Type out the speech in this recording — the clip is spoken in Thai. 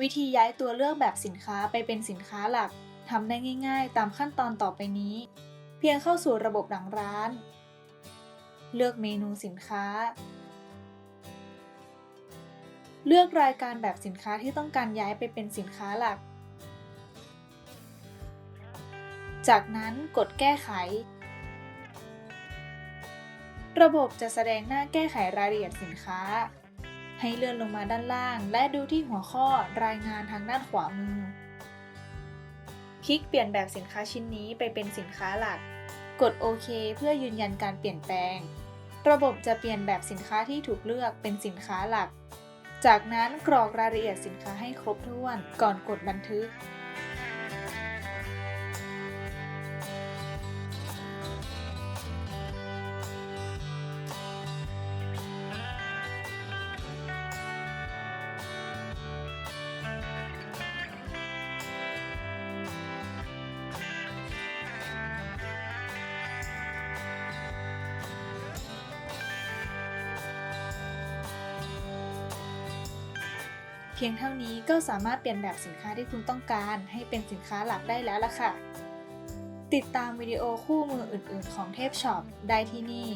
วิธีย้ายตัวเลือกแบบสินค้าไปเป็นสินค้าหลักทำได้ง่าย ๆ ตามขั้นตอนต่อไปนี้ เพียงเข้าสู่ระบบหลังร้าน เลือกเมนูสินค้า เลือกรายการแบบสินค้าที่ต้องการย้ายไปเป็นสินค้าหลัก จากนั้นกดแก้ไข ระบบจะแสดงหน้าแก้ไขรายละเอียดสินค้า ให้เลื่อนลงมาด้านล่าง และดูที่หัวข้อรายงานทางด้านขวามือ คลิกเปลี่ยนแบบสินค้าชิ้นนี้ไปเป็นสินค้าหลัก กดโอเคเพื่อยืนยันการเปลี่ยนแปลง ระบบจะเปลี่ยนแบบสินค้าที่ถูกเลือกเป็นสินค้าหลัก จากนั้นกรอกรายละเอียดสินค้าให้ครบถ้วนก่อนกดบันทึก พียงเท่านี้ก็สามารถเปลี่ยนแบบสินค้าที่คุณต้องการ ให้เป็นสินค้าหลักได้แล้วล่ะค่ะ ติดตามวิดีโอคู่มืออื่น ๆ ของเทพช็อปได้ที่นี่